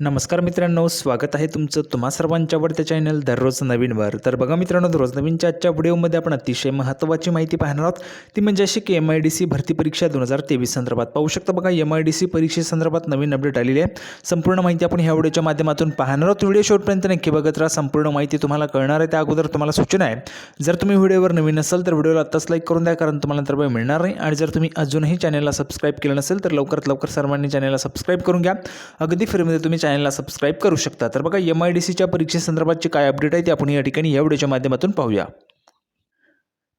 नमस्कार मित्रांनो स्वागत आहे तुमचं तुम्हा सर्वांच्या आवडत्या चॅनल दररोज नवीनवर तर बघा मित्रांनो दररोज नवीनच्या आजच्या व्हिडिओमध्ये आपण अतिशय महत्त्वाची माहिती पाहणार आहोत. ती म्हणजे अशी की एम आय डी सी भरती परीक्षा दोन हजार तेवीस संदर्भात. पाहू शकता बघा एम आय डी सी परीक्षेसंदर्भात नवीन अपडेट आलेली आहे. संपूर्ण माहिती आपण ह्या व्हिडिओच्या माध्यमातून पाहणार आहोत. व्हिडिओ शेवटपर्यंत नक्की बघत राहा. संपूर्ण माहिती तुम्हाला कळणार आहे. त्या अगोदर तुम्हाला सूचना आहे. जर तुम्ही व्हिडिओवर नवीन असाल तर व्हिडिओला आत्ताच लाईक करून द्या कारण तुम्हाला नंतर वेळ मिळणार नाही. आणि जर तुम्ही अजूनही चॅनलला सबस्क्राईब केलं नसेल तर लवकरात लवकर सर्वांनी चॅनलला सबस्क्राईब करून घ्या. अगदी फ्रीमध्ये तुम्ही चॅनलला सबस्क्राईब करू शकता. तर बघा एम आय डी सीच्या परीक्षेसंदर्भातचे काय अपडेट आहे ते आपण या ठिकाणी या व्हिडिओच्या माध्यमातून पाहूया.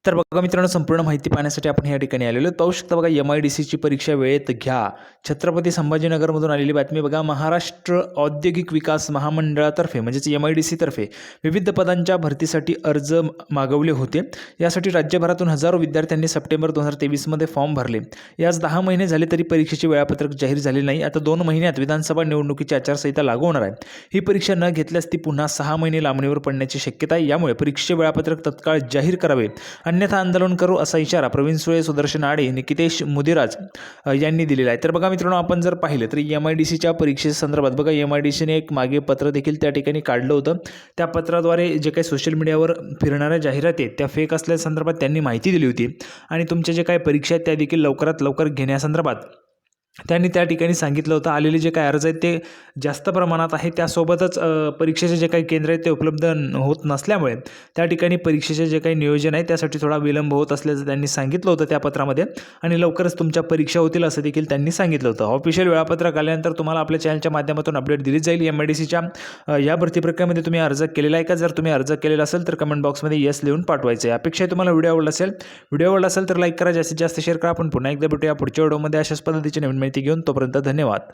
तर बघा मित्रांनो संपूर्ण माहिती पाहण्यासाठी आपण या ठिकाणी आलेलो पाहू शकता बघा एम आय डी सीची परीक्षा वेळेत घ्या. छत्रपती संभाजीनगरमधून आलेली बातमी बघा महाराष्ट्र औद्योगिक विकास महामंडळातर्फे म्हणजेच एम आय डी सीतर्फे विविध पदांच्या भरतीसाठी अर्ज मागवले होते. यासाठी राज्यभरातून हजारो विद्यार्थ्यांनी सप्टेंबर दोन हजार तेवीसमध्ये फॉर्म भरले. याच दहा महिने झाले तरी परीक्षेचे वेळापत्रक जाहीर झाले नाही. आता दोन महिन्यात विधानसभा निवडणुकीची आचारसंहिता लागू होणार आहे. ही परीक्षा न घेतल्यास ती पुन्हा सहा महिने लांबणीवर पडण्याची शक्यता आहे. यामुळे परीक्षेचे वेळापत्रक तत्काळ जाहीर करावे आणि अन्यथा आंदोलन करू असा इशारा प्रवीण सुळे सुदर्शन आडे निकितेश मुदिराज यांनी दिलेला आहे. तर बघा मित्रांनो आपण जर पाहिलं तर एम आय डी सीच्या परीक्षेसंदर्भात बघा एम आय डी सीने एक मागे पत्र देखील त्या ठिकाणी काढलं होतं. त्या पत्राद्वारे जे काही सोशल मीडियावर फिरणाऱ्या जाहिराती आहेत त्या फेक असल्यासंदर्भात त्यांनी माहिती दिली होती. आणि तुमच्या जे काही परीक्षा आहेत त्या देखील लवकरात लवकर घेण्यासंदर्भात त्यांनी त्या ठिकाणी सांगितलं होतं आलेले जे काही अर्ज आहेत ते जास्त प्रमाणात आहे. त्यासोबतच परीक्षेचे जे काही केंद्र आहेत ते उपलब्ध न- होत नसल्यामुळे त्या ठिकाणी परीक्षेचे जे काही नियोजन आहे त्यासाठी थोडा विलंब होत असल्याचं त्यांनी सांगितलं होतं त्या पत्रामध्ये आणि लवकरच तुमच्या परीक्षा होतील असं देखील त्यांनी सांगितलं होतं. ऑफिशियल वेळापत्रक आल्यानंतर तुम्हाला आपल्या चॅनलच्या माध्यमातून अपडेट दिली जाईल. एम आय डी सीच्या या भरती प्रक्रियेमध्ये तुम्ही अर्ज केलेला आहे का? जर तुम्ही अर्ज केलेला असेल तर कमेंट बॉक्समध्ये येस लिहून पाठवायचं आहे. अपेक्षा तुम्हाला व्हिडिओ आवडला असेल व्हिडिओ आवडला असेल तर लाईक करा. जास्तीत जास्त शेअर करा. आपण पुन्हा एकदा भेटूया पुढच्या व्हिडिओमध्ये अशाच पद्धतीचे नवीन माहिती घेऊन तोपर्यंत धन्यवाद.